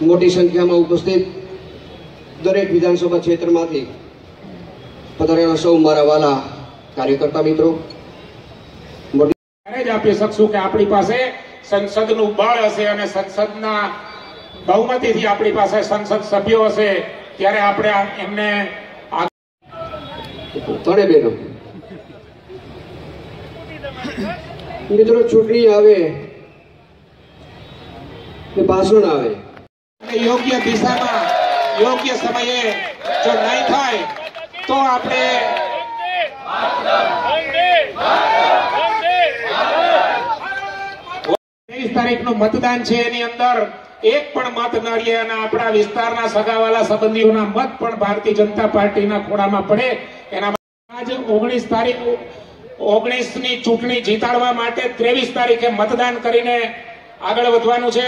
મોટી સંખ્યામાં ઉપસ્થિત દરેક વિધાનસભા ક્ષેત્રમાંથી પધારેલા સૌ મારા વાલા કાર્યકર્તા મિત્રો. જ આપી શકશું કે આપણી પાસે સંસદનું બળ હશે અને સંસદના બહુમતીથી આપણી પાસે સંસદ સભ્યો હશે. ત્યારે આપણે એમને ત્રણે બહેનો મિત્રો ચૂંટણી આવે કે ભાષણ આવે? યોગ્ય દિશામાં, યોગ્ય સમયે જો નહીં થાય, તો આપણે ત્રેવીસ તારીખનું મતદાન છે એની અંદર એક પણ મત ન અને આપણા વિસ્તારના સગાવાલા સંબંધીઓના મત પણ ભારતીય જનતા પાર્ટીના ખોળામાં પડે. એના આજે ઓગણીસ તારીખ ઓગણીસની ચૂંટણી જીતાડવા માટે ત્રેવીસ તારીખે મતદાન કરીને આગળ વધવાનું છે.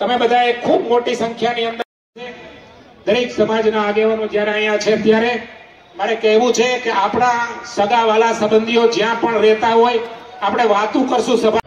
તમે બધાએ ખૂબ મોટી સંખ્યાની અંદર દરેક સમાજના આગેવાનો જ્યારે અહીંયા છે ત્યારે મારે કહેવું છે કે આપણા સગાવાલા સંબંધીઓ જ્યાં પણ રહેતા હોય આપણે વાતું કરશું સભા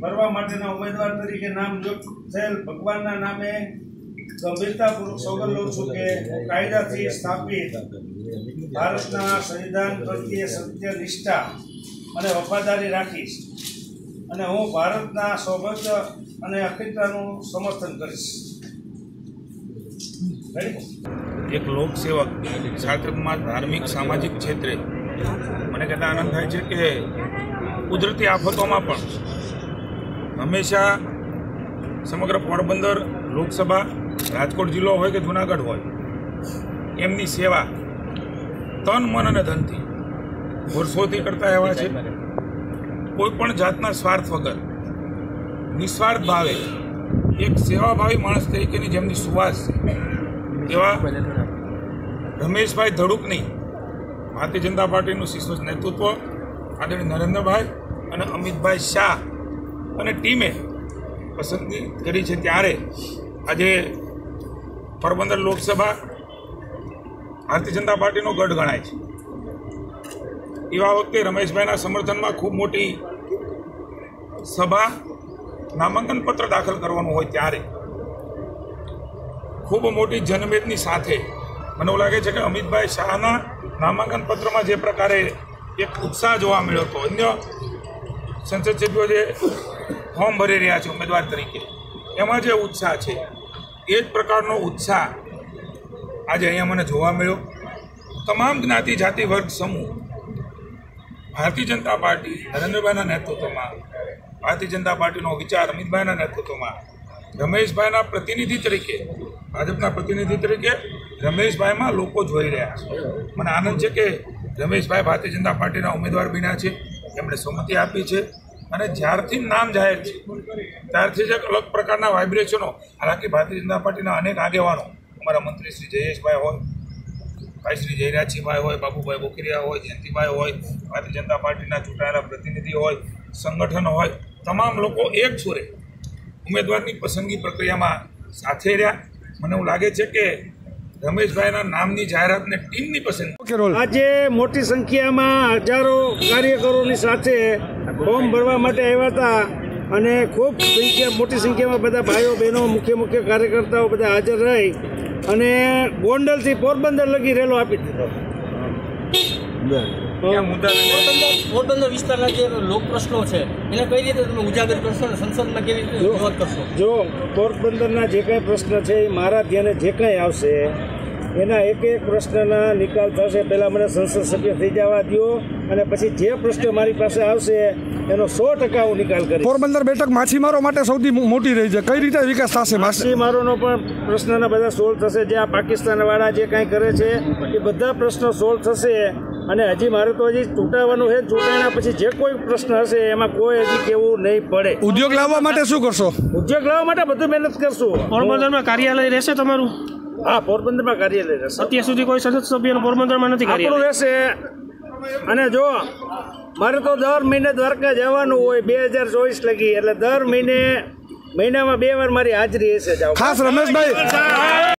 ભરવા માટેના ઉમેદવાર તરીકે નામ થયેલ ભગવાનના નામે ગંભીરતાપૂર્વક સોગંદ લઉં છું કે કાયદાથી સ્થાપિત ભારતના સંવિધાન પ્રત્યે સત્ય નિષ્ઠા અને વફાદારી રાખીશ અને હું ભારતના સૌભાગ્ય અને અખંડતાનું સમર્થન કરીશ? એક લોકસેવક સાર્થકમાં ધાર્મિક સામાજિક ક્ષેત્રે મને કહેતા આનંદ થાય છે કે કુદરતી આફતોમાં પણ હંમેશા સમગ્ર પોરબંદર લોકસભા રાજકોટ જિલ્લો હોય કે જુનાગઢ હોય એમની સેવા તન મન અને ધનથી વર્ષોથી કરતા એવા છે. કોઈ પણ જાતના સ્વાર્થ વગર નિસ્વાર્થ ભાવે એક સેવાભાવી માણસ તરીકેની જેમની સુવાસ છે. એવા રમેશભાઈ ધડુકની ભારતીય જનતા પાર્ટીનું શિશુ નેતૃત્વ આદરણીય નરેન્દ્રભાઈ અને અમિતભાઈ શાહ અને ટીમે પસંદગી કરી છે ત્યારે આજે પોરબંદર લોકસભા ભારતીય જનતા પાર્ટીનો ગઢ ગણાય છે. એવા વખતે રમેશભાઈના સમર્થનમાં ખૂબ મોટી સભા નામાંકન પત્ર દાખલ કરવાનું હોય ત્યારે ખૂબ મોટી જનમેદની સાથે મને એવું લાગે છે કે અમિતભાઈ શાહના નામાંકન પત્રમાં જે પ્રકારે એક ઉત્સાહ જોવા મળ્યો હતો. અન્ય સંસદ સભ્યો જે ફોર્મ ભરી રહ્યા છે ઉમેદવાર તરીકે, એમાં જે ઉત્સાહ છે, એ જ પ્રકારનો ઉત્સાહ આજે અહીંયા મને જોવા મળ્યો. તમામ જ્ઞાતિ, જાતિ, વર્ગ, સમૂહ ભારતીય જનતા પાર્ટી, નરેન્દ્રભાઈના નેતૃત્વમાં, ભારતીય જનતા પાર્ટીનો વિચાર અમિતભાઈના નેતૃત્વમાં, રમેશભાઈના પ્રતિનિધિ તરીકે, ભાજપના પ્રતિનિધિ તરીકે રમેશભાઈમાં લોકો જોઈ રહ્યા છે. મને આનંદ છે કે રમેશભાઈ ભારતીય જનતા પાર્ટીના ઉમેદવાર બન્યા છે. એમણે સંમતિ આપી છે. અને જ્યારથી નામ જાહેર છે ત્યારથી જ એક અલગ પ્રકારના વાઇબ્રેશનો હાલાકી ભારતીય જનતા પાર્ટીના અનેક આગેવાનો અમારા મંત્રી શ્રી જયેશભાઈ હોય ભાઈ શ્રી જયરાજસિંહભાઈ હોય બાબુભાઈ બોકરિયા હોય જયંતિભાઈ હોય ભારતીય જનતા પાર્ટીના ચૂંટાયેલા પ્રતિનિધિ હોય સંગઠન હોય તમામ લોકો એક સુરે ઉમેદવારની પસંદગી પ્રક્રિયામાં સાથે રહ્યા. મને એવું લાગે છે કે રમેશભાઈના નામની જાહેરાતને ટીમની પસંદગી. આજે મોટી સંખ્યામાં હજારો કાર્યકરોની સાથે ફોર્મ ભરવા માટે આવ્યા હતા અને ખૂબ સંખ્યા મોટી સંખ્યામાં બધા ભાઈઓ બહેનો મુખ્ય મુખ્ય કાર્યકર્તાઓ બધા હાજર રહી અને ગોંડલથી પોરબંદર લગી રેલો આપી દીધો. પોરબંદર પોરબંદર વિસ્તારના જે લોક પ્રશ્નો છે એને કઈ રીતે તમે ઉજાગર કરશો અને સંસદમાં કેવી રીતે રજૂઆત કરશો? જો પોરબંદરના જે કાંઈ પ્રશ્ન છે એ મારા ધ્યાને જે કાંઈ આવશે એના એક એક પ્રશ્નના નિકાલ થશે. પહેલાં મને સંસદ સભ્ય થઈ જવા દો અને પછી જે પ્રશ્ન મારી પાસે આવશે એનો સો ટકા હું નિકાલ કરીશ. પોરબંદર બેઠક માછીમારો માટે સૌથી મોટી રહી છે. કઈ રીતે વિકાસ થશે માછીમારોનો પણ પ્રશ્નના બધા સોલ્વ થશે. જે આ પાકિસ્તાન વાળા જે કાંઈ કરે છે એ બધા પ્રશ્નો સોલ્વ થશે. અને હજી મારે તો હજી ચૂંટાવાનું છે ચૂંટાયા પછી જે કોઈ પ્રશ્ન હશે એમાં કોઈ હજી કેવું નહીં પડે. ઉદ્યોગ લાવવા માટે શું કરશો? ઉદ્યોગ લાવવા માટે બધું મહેનત કરશું. પોરબંદરમાં કાર્યાલય રહેશે તમારું? હા પોરબંદરમાં કાર્યાલય રહેશે અત્યાર સુધી કોઈ સંસદ સભ્યનું પોરબંદરમાં નથી આપણું કાર્યાલય રહેશે અને જો મારે તો દર મહિને દ્વારકા જવાનું હોય બે હજાર ચોવીસ લગી એટલે દર મહિને મહિનામાં બે વાર મારી હાજરી હશે જાવ ખાસ રમેશભાઈ.